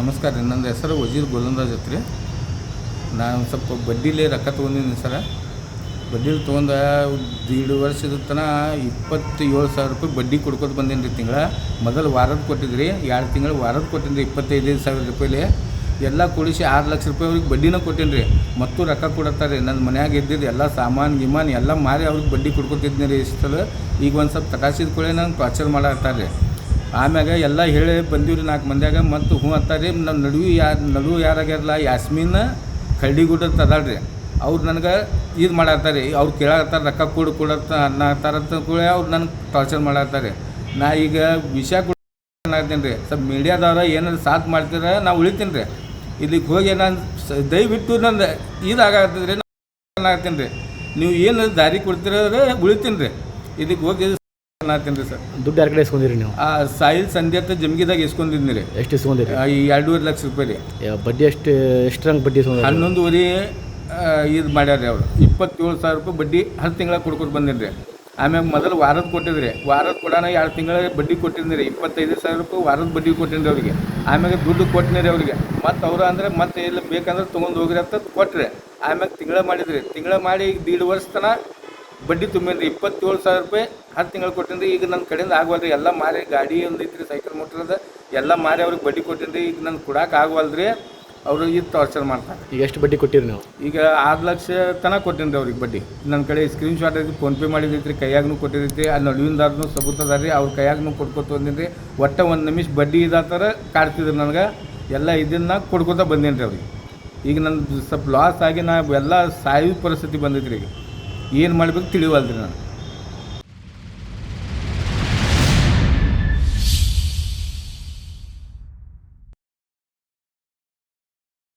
ನಮಸ್ಕಾರ ರೀ. ನನ್ನ ಹೆಸರು ವಜೀರ್ ಗೋಲಂದಾಜ್ ಐತ್ರಿ ನಾನು ಸ್ವಲ್ಪ ಬಡ್ಡಿಲೇ ರೊಕ್ಕ ತೊಗೊಂಡಿದ್ದೀನಿ ಸರ. ಬಡ್ಡಿಲಿ ತೊಗೊಂಡ ದೀಡ್ ವರ್ಷದ ತನಕ ಇಪ್ಪತ್ತೇಳು ಸಾವಿರ ರೂಪಾಯಿ ಬಡ್ಡಿ ಕೊಡ್ಕೊತ ಬಂದೀನಿ ರೀ ತಿಂಗಳ. ಮೊದಲು ವಾರದ ಕೊಟ್ಟಿದ್ರಿ ಎರಡು ತಿಂಗಳು ವಾರದ ಕೊಟ್ಟಿನಿ ರೀ, ಇಪ್ಪತ್ತೈದೈದು ಸಾವಿರ ರೂಪಾಯಿಲಿ ಎಲ್ಲ ಕೊಡಿಸಿ ಆರು ಲಕ್ಷ ರೂಪಾಯಿ ಅವ್ರಿಗೆ ಬಡ್ಡಿನ ಕೊಟ್ಟೀನಿ ರೀ. ಮತ್ತು ರೊಕ್ಕ ಕೊಡತ್ತಾರೆ ನನ್ನ ಮನ್ಯಾಗ ಇದ್ದಿದ್ದು ಎಲ್ಲ ಸಾಮಾನು ಗಿಮಾನು ಎಲ್ಲ ಮಾರಿ ಅವ್ರಿಗೆ ಬಡ್ಡಿ ಕೊಡ್ಕೊತಿದ್ನಿ ರೀ. ಇಷ್ಟಲ್ಲ ಈಗ ಒಂದು ಸ್ವಲ್ಪ ತಟಾಸಿದ ಕೂಡ ನಂಗೆ ಟಾರ್ಚರ್ ಮಾಡತ್ತಾರೆ ರೀ. ಆಮ್ಯಾಗ ಎಲ್ಲ ಹೇಳಿ ಬಂದೀವಿ ರೀ ನಾಲ್ಕು ಮಂದಿಯಾಗ, ಮತ್ತು ಹ್ಞೂ ಅಂತಾರೆ ನಮ್ಮ ನಡುವೆ ಯಾರು ನಡುವೆ ಯಾರಾಗ್ಯಾರಲ್ಲ, ಯಾಸ್ಮಿನ್ ಕಳ್ಳಿಗುಡ್ಡದ ತದಾಳ್ರಿ. ಅವ್ರು ನನಗೆ ಇದು ಮಾಡತ್ತಾರೆ ಅವ್ರು ಕೇಳತ್ತಾರ ರೊಕ್ಕ ಕೊಡು ಕೊಡತ್ತ ಅನ್ನತ್ತಾರಂತ ಕೂಡ ಅವ್ರು ನನಗೆ ಟಾರ್ಚರ್ ಮಾಡತ್ತಾರೆ ನಾ ಈಗ ವಿಷಯ ಕೊಡ್ತೀನಿ ರೀ ಸ್ವಲ್ಪ ಮೀಡಿಯಾದವ್ರ ಏನಾದ್ರು ಸಾಥ್ ಮಾಡ್ತೀರ ನಾ ಉಳಿತೀನಿ ರೀ ಇಲ್ಲಿಗೆ ಹೋಗಿ ನಾನು ದಯವಿಟ್ಟು ನಂದು ಇದಾಗತ್ತದ್ರಿ ನಾನು ಆಗ್ತೀನಿ ರೀ ನೀವು ಏನು ದಾರಿ ಕೊಡ್ತಿರೋದ್ರೆ ಉಳಿತೀನಿ ರೀ ಇದಕ್ಕೆ ಹೋಗಿ ಆಗ್ತೀನಿ ರೀ ಸರ್. ದುಡ್ಡು ಯಾರ ಕಡೆ ಇಸ್ಕೊಂಡಿರಿ ನೀವು? ಆ ಸಾಯಿಲ್ ಅಂತ ಜಮ್ಗಿದಾಗ ಇಸ್ಕೊಂಡಿದ್ನಿ ರೀ. ಎಷ್ಟು ಇಸ್ಕೊಂಡಿರಿ? ಆ, ಈ ಎರಡೂವರೆ ಲಕ್ಷ ರೂಪಾಯಿ ರೀ. ಯಾ- ಬಡ್ಡಿ ಎಷ್ಟು ಎಷ್ಟರಂಗೆ ಬಡ್ಡಿ ಇಸ್ಕೊಂಡಿರಿ? ಹನ್ನೊಂದುವರೆ ಇದು ಮಾಡ್ಯಾರ ರೀ ಅವರು. ಇಪ್ಪತ್ತೇಳು ಸಾವಿರ ರೂಪಾಯಿ ಬಡ್ಡಿ ಹತ್ತು ತಿಂಗಳ ಕೊಡ್ಕೊತ ಬಂದಿನಿ ರೀ. ಆಮ್ಯಾಗ ಮೊದಲು ವಾರದ ಕೊಟ್ಟಿದ್ರಿ ವಾರದ ಕೊಡೋಣ ಎರಡು ತಿಂಗಳ ಬಡ್ಡಿ ಕೊಟ್ಟಿದ್ದೀನಿ ರೀ. ಇಪ್ಪತ್ತೈದು ಸಾವಿರ ರೂಪಾಯಿ ವಾರದ ಬಡ್ಡಿ ಕೊಟ್ಟಿನಿ ಅವ್ರಿಗೆ ಅವರಿಗೆ. ಆಮ್ಯಾಗ ದುಡ್ಡು ಕೊಟ್ಟಿನಿ ರೀ ಅವರಿಗೆ. ಮತ್ತು ಅವ್ರು ಅಂದ್ರೆ ಮತ್ತೆ ಎಲ್ಲ ಬೇಕಂದ್ರೆ ತೊಗೊಂಡು ಹೋಗ್ರಿ ಅಂತ ಕೊಟ್ರಿ. ಆಮ್ಯಾಗ ತಿಂಗಳ ಮಾಡಿದ್ರಿ. ತಿಂಗಳ ಮಾಡಿ ಈಗ ದೀಡ್ ವರ್ಷ ತನಕ ಬಡ್ಡಿ ತುಂಬಿದ್ರಿ ರೀ ಇಪ್ಪತ್ತೇಳು ಸಾವಿರ ರೂಪಾಯಿ ಹತ್ತು ತಿಂಗಳು ಕೊಟ್ಟಿನಿ ರೀ ಈಗ ನನ್ನ ಕಡೆಯಿಂದ ಆಗವಲ್ರಿ ಎಲ್ಲ ಮಾರಿ ಗಾಡಿ ಒಂದು ಐತ್ರಿ ಸೈಕಲ್ ಮೋಟ್ರ್ ಅದ. ಎಲ್ಲ ಮಾರಿ ಅವ್ರಿಗೆ ಬಡ್ಡಿ ಕೊಟ್ಟಿನಿ ರೀ ಈಗ ನನ್ಗೆ ಕೊಡಕ್ಕೆ ಆಗವಲ್ರಿ ಅವರು ಈಗ ಟಾರ್ಚರ್ ಮಾಡ್ತಾರೆ. ಈಗ ಎಷ್ಟು ಬಡ್ಡಿ ಕೊಟ್ಟಿರಿ ನೀವು? ಈಗ ಆರು ಲಕ್ಷ ತನಕ ಕೊಟ್ಟಿನಿ ರೀ ಅವ್ರಿಗೆ ಬಡ್ಡಿ. ನನ್ನ ಕಡೆ ಸ್ಕ್ರೀನ್ ಶಾಟ್ ಐತಿ ಫೋನ್ಪೇ ಮಾಡಿದೈತ್ರಿ ರೀ ಕೈಯಾಗೂ ಕೊಟ್ಟಿರ್ತೈತಿ ಆ ನಡುವಿಂದಾರ್ನು ಸಬೂತ್ ಅದ ರೀ ಅವ್ರ ಕೈಯಾಗೂ ಕೊಟ್ಕೊತ ಬಂದಿನಿ ರೀ ಒಟ್ಟು ಒಂದು ನಿಮಿಷ ಬಡ್ಡಿ ಇದಾತರ ಕಾಡ್ತಿದ್ರು ನನಗೆ. ಎಲ್ಲ ಇದನ್ನ ಕೊಡ್ಕೊತ ಬಂದೀನಿ ರೀ ಅವ್ರಿಗೆ. ಈಗ ನನ್ನ ಸ್ವಲ್ಪ ಲಾಸ್ ಆಗಿ ನಾ ಎಲ್ಲ ಸಾಯೋ ಪರಿಸ್ಥಿತಿ ಬಂದೈತ್ರಿ ರೀ ಈಗ. ಏನು ಮಾಡ್ಬೇಕು ತಿಳಿವಲ್ರಿ ನಾನು